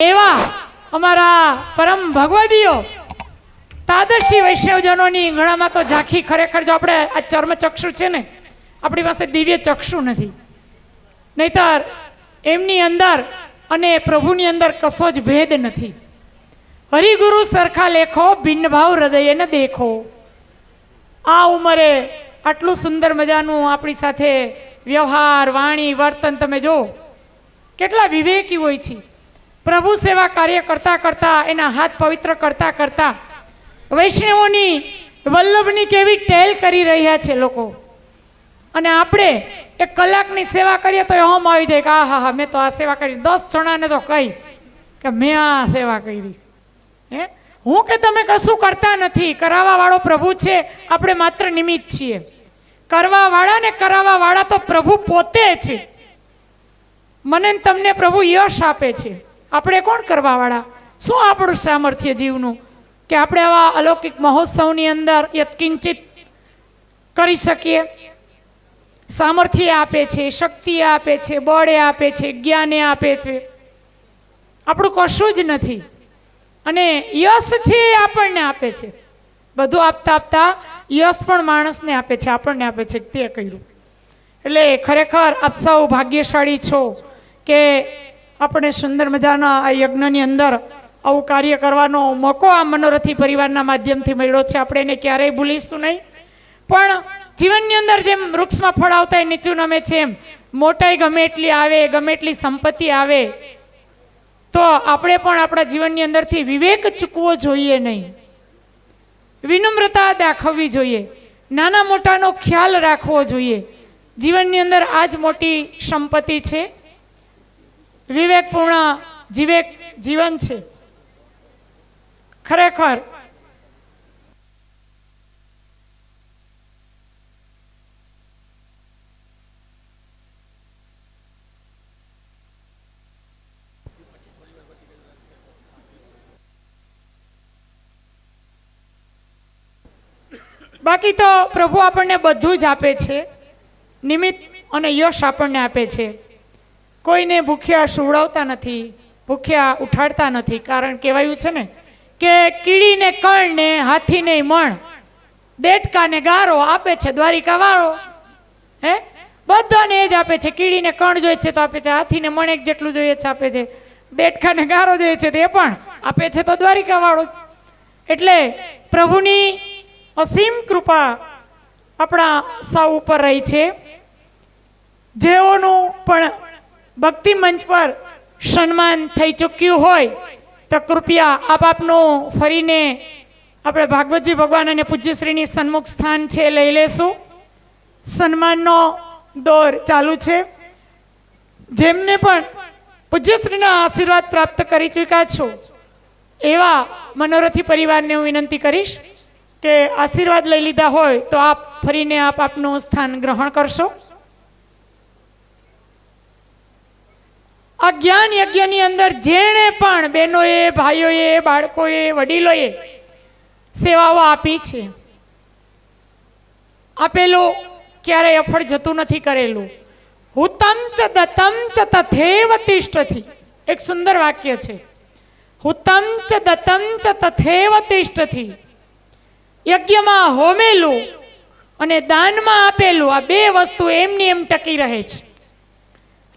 એવા અમારા પરમ ભગવદીઓ, તાદર્શી વૈષ્ણવજનોની ગણામાં તો ઝાંખી ખરેખર જો આપણે આ ચર્મ ચક્ષુ છે ને, આપણી પાસે દિવ્ય ચક્ષુ નથી. નહીતર એમની અંદર અને પ્રભુની અંદર કશો જ ભેદ નથી. હરિગુરુ સરખા લેખો ભિન્નભાવ હૃદયને દેખો. આ ઉંમરે આટલું સુંદર મજાનું આપણી સાથે વ્યવહાર, વાણી, વર્તન તમે જો કેટલા વિવેકી હોય છે. પ્રભુ સેવા કાર્ય કરતા કરતા, એના હાથ પવિત્ર કરતા કરતા, વૈષ્ણવોની, વલ્લભની કેવી ટેલ કરી રહ્યા છે લોકો. અને આપણે એક કલાકની સેવા કરીએ તો હોમ આવી જાય કે આ હા હા મેં તો આ સેવા કરી. દસ જણાને તો કહી કે, મેં આ સેવા કરી. હે? હું કે તમે કશું કરતા નથી. કરાવવાવાળો પ્રભુ છે. આપણે માત્ર નિમિત્ત છીએ. કરવાવાળા ને કરાવવાવાળા તો પ્રભુ પોતે છે. મને તમને પ્રભુ યશ આપે છે. આપણે કોણ કરવાવાળા? શું આપણું સામર્થ્ય જીવનું? કે આપણે આવા અલૌકિક મહોત્સવની અંદર યત્કિંચિત કરી શકીએ? સામર્થ્ય આપે છે, શક્તિ આપે છે, બળે આપે છે, જ્ઞાને આપે છે. આપણું કશું જ નથી. અને યશ છે એ આપણને આપે છે. બધું આપતા આપતા યશ પણ માણસને આપે છે, આપણને આપે છે, તે કર્યું. એટલે ખરેખર આપ સૌ ભાગ્યશાળી છો કે આપણે સુંદર મજાના આ યજ્ઞની અંદર આવું કાર્ય કરવાનો મોકો આ મનોરથી પરિવારના માધ્યમથી મળ્યો છે. આપણે એને ક્યારેય ભૂલીશું નહીં. પણ જીવનની અંદર જેમ વૃક્ષમાં ફળ આવતા નીચું નમે છે એમ. મોટાઈ ગમે એટલી આવે, ગમે એટલી સંપત્તિ આવે, તો આપણે પણ આપણા જીવનની અંદરથી વિવેક ચૂકવો જોઈએ નહીં. વિનમ્રતા દાખવવી જોઈએ. નાના મોટાનો ખ્યાલ રાખવો જોઈએ. જીવનની અંદર આ જ મોટી સંપત્તિ છે. વિવેકપૂર્ણ જીવેક જીવન છે. ખરેખર, બાકી તો પ્રભુ આપણને બધું જ આપે છે. નિમિત્ત અને યશ આપણને આપે છે. કોઈને ભૂખ્યા સુવડાવતા નથી, ભૂખ્યા ઉઠાડતા નથી. કારણ કહેવાયું છે ને કે કીડીને, કણને, હાથીને મણ દેટકાને ગારો આપે છે, દ્વારિકા વાળો. હે? બધાને એ જ આપે છે. કીડીને કણ જોઈએ છે તો આપે છે. હાથીને મણ એક જેટલું જોઈએ છે આપે છે. દેટકાને ગારો જોઈએ છે તે પણ આપે છે તો દ્વારિકા વાળો. એટલે પ્રભુની અસીમ કૃપા આપણા સૌ ઉપર રહી છે. જેઓનું પણ ભક્તિ મંચ પર સન્માન થઈ ચૂક્યું હોય તો કૃપયા આપ આપનું ફરીને આપણે ભાગવતજી ભગવાન અને પૂજ્યશ્રીની સન્મુખ સ્થાન છે લઈ લેશું. સન્માનનો દોર ચાલુ છે. જેમને પણ પૂજ્યશ્રીના આશીર્વાદ પ્રાપ્ત કરી ચૂક્યા છો, એવા મનોરથી પરિવારને હું વિનંતી કરીશ કે આશીર્વાદ લઈ લીધા હોય તો આપ ફરીને આપ આપનું સ્થાન ગ્રહણ કરશો. આ જ્ઞાન યજ્ઞની અંદર જેણે પણ બહેનોએ, ભાઈઓએ, બાળકોએ, વડીલોએ સેવાઓ આપી છે. આપેલું ક્યારેય અફળ જતું નથી કરેલું. હુતમ ચ દતમ ચ તથેવ તિષ્ઠથી. એક સુંદર વાક્ય છે. હુતમ ચ દતમ ચ તથેવ તિષ્ઠથી. યજ્ઞમાં હોમેલું અને દાનમાં આપેલું આ બે વસ્તુ એમની એમ ટકી રહે છે.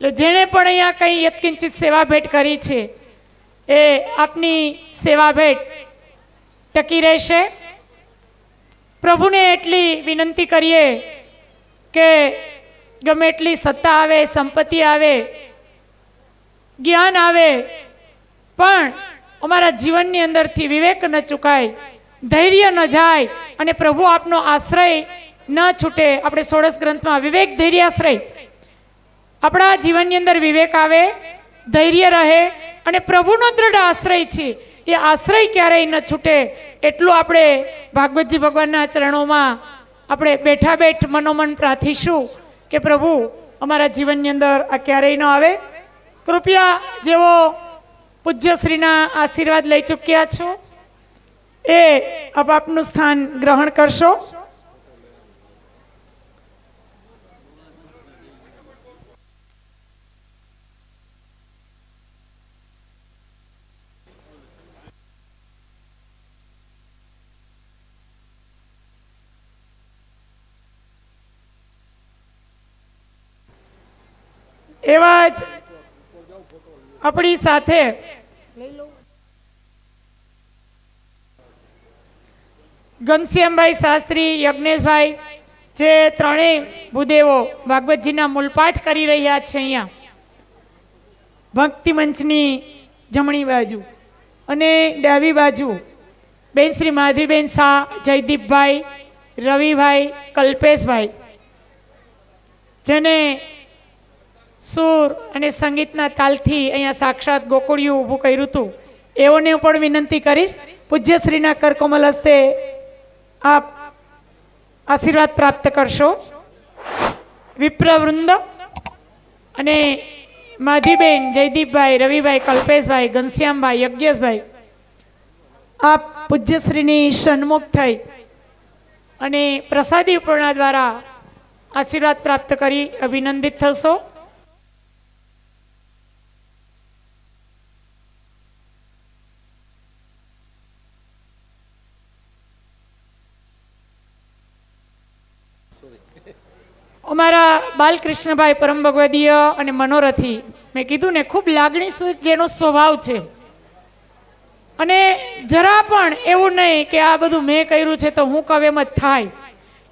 એટલે જેણે પણ અહીંયા કંઈ યત્કિંચિત સેવા ભેટ કરી છે, એ આપની સેવા ભેટ ટકી રહેશે. પ્રભુને એટલી વિનંતી કરીએ કે ગમે એટલી સત્તા આવે, સંપત્તિ આવે, જ્ઞાન આવે, પણ અમારા જીવનની અંદરથી વિવેક ન ચૂકાય, ધૈર્ય ન જાય અને પ્રભુ આપનો આશ્રય ન છૂટે. આપણે સોળસ ગ્રંથમાં વિવેક, ધૈર્ય, આશ્રય આપણા જીવનની અંદર વિવેક આવે, ધૈર્ય રહે અને પ્રભુનો દ્રઢ આશ્રય છે. એ આશ્રય ક્યારેય ન છૂટે. એટલું આપણે ભાગવતજી ભગવાનના ચરણોમાં આપણે બેઠા બેઠ મનોમન પ્રાર્થીશું કે પ્રભુ, અમારા જીવનની અંદર આ ક્યારેય ન આવે. કૃપયા જેઓ પૂજ્યશ્રીના આશીર્વાદ લઈ ચૂક્યા છો, એ આપ આપનું સ્થાન ગ્રહણ કરશો. એવા જ આપણી સાથે ઘનશ્યામભાઈ શાસ્ત્રી, યજ્ઞેશભાઈ, જે ત્રણેય ભૂદેવો ભાગવતજીના મૂલપાઠ કરી રહ્યા છે અહીંયા. ભક્તિ મંચની જમણી બાજુ અને ડાબી બાજુ બેન શ્રી માધવીબેન શાહ, જયદીપભાઈ, રવિભાઈ, કલ્પેશભાઈ, જેને સુર અને સંગીતના તાલથી અહીંયા સાક્ષાત ગોકુળિયું ઊભું કર્યું હતું. એઓને પણ વિનંતી કરીશ, પૂજ્યશ્રીના કરકોમલ હસ્તે આપ આશીર્વાદ પ્રાપ્ત કરશો. વિપ્રવૃંદ અને માધીબેન જયદીપભાઈ, રવિભાઈ, કલ્પેશભાઈ, ઘનશ્યામભાઈ, યજ્ઞેશભાઈ, આપ પૂજ્યશ્રીની સન્મુખ થઈ અને પ્રસાદી ઉપરણા દ્વારા આશીર્વાદ પ્રાપ્ત કરી અભિનંદિત થશો. અમારા બાલકૃષ્ણભાઈ પરમ ભગવદીય અને મનોરથી મેં કીધું ને, ખૂબ લાગણી જેનો સ્વભાવ છે. અને જરા પણ એવું નહીં કે આ બધું મેં કર્યું છે તો હું કહું એમ જ થાય.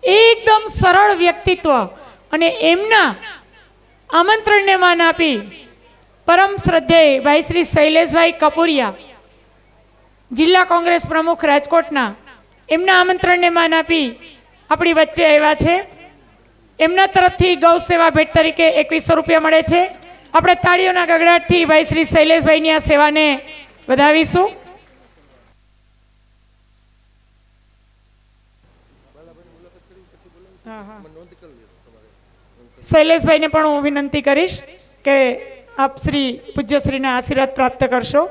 એકદમ સરળ વ્યક્તિત્વ અને એમના આમંત્રણને માન આપી પરમ શ્રદ્ધેય ભાઈ શ્રી શૈલેષભાઈ કપુરિયા, જિલ્લા કોંગ્રેસ પ્રમુખ રાજકોટના, એમના આમંત્રણને માન આપી આપણી વચ્ચે આવ્યા છે. એમના તરફથી ગૌ સેવા ભેટ તરીકે એકવીસો રૂપિયા મળે છે આપણે તાળીઓના ગગડાટથી ભાઈ શ્રી શૈલેષભાઈની આ સેવાને વધાવીશું. શૈલેષભાઈને પણ હું વિનંતી કરીશ કે આપ શ્રી પૂજ્યશ્રીના આશીર્વાદ પ્રાપ્ત કરશો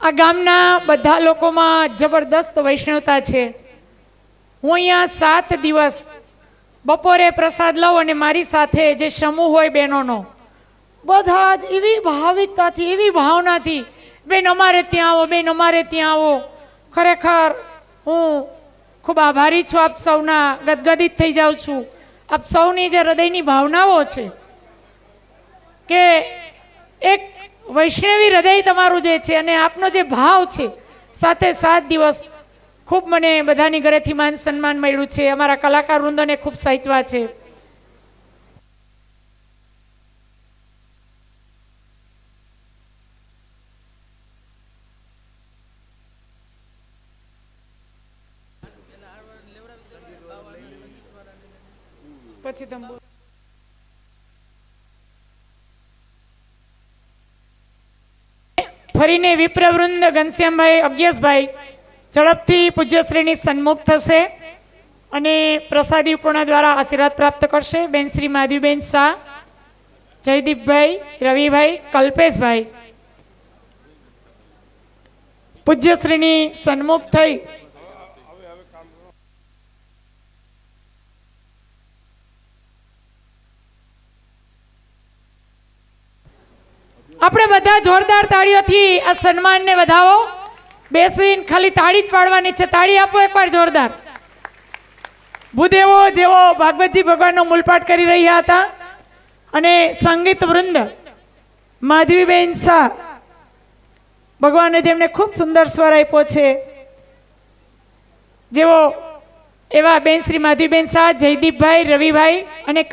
આ ગામના બધા લોકોમાં જબરદસ્ત વૈષ્ણવતા છે. હું અહીંયા સાત દિવસ બપોરે પ્રસાદ લઉં અને મારી સાથે જે સમૂહ હોય બહેનોનો, બધા જ એવી ભાવિકતાથી, એવી ભાવનાથી, બેન, અમારે ત્યાં આવો, બેન, અમારે ત્યાં આવો. ખરેખર હું ખૂબ આભારી છું, આપ સૌના ગદગદિત થઈ જાઉં છું. આપ સૌની જે હૃદયની ભાવનાઓ છે કે એક વૈષ્ણવી હૃદય તમારું જે છે અને આપનો જે ભાવ છે, સાથે સાત દિવસ ખૂબ મને બધાની ઘરેથી માન સન્માન મળ્યું છે. અમારા કલાકાર વૃંદોને ખૂબ સાચવા છે. પછી તમે ફરીને વિપ્રવૃંદ ઘનશ્યામભાઈ, અભ્યાસભાઈ ઝડપથી પૂજ્યશ્રીની સન્મુખ થશે અને પ્રસાદી પૂર્ણ દ્વારા આશીર્વાદ પ્રાપ્ત કરશે. બેન શ્રી માધવીબેન શાહ, જયદીપભાઈ, રવિભાઈ, કલ્પેશભાઈ. પૂજ્યશ્રીની સન્મુખ થઈ આપણે બધા જોરદાર તાળીઓથી આ સન્માનને વધાવો. બેસીને ખાલી તાળી જ પાડવાની છે. તાળી આપો એકવાર જોરદાર. ભૂદેવો જેવો ભાગવતજી ભગવાનનો મૂલપાઠ કરી રહ્યા હતા અને સંગીત વૃંદ માધવીબેન શાહ ભગવાને જેમને ખૂબ સુંદર સ્વર આપ્યો છે. જેવો એવા બેન શ્રી માધવીબેન શાહ, જયદીપભાઈ, રવિભાઈ અને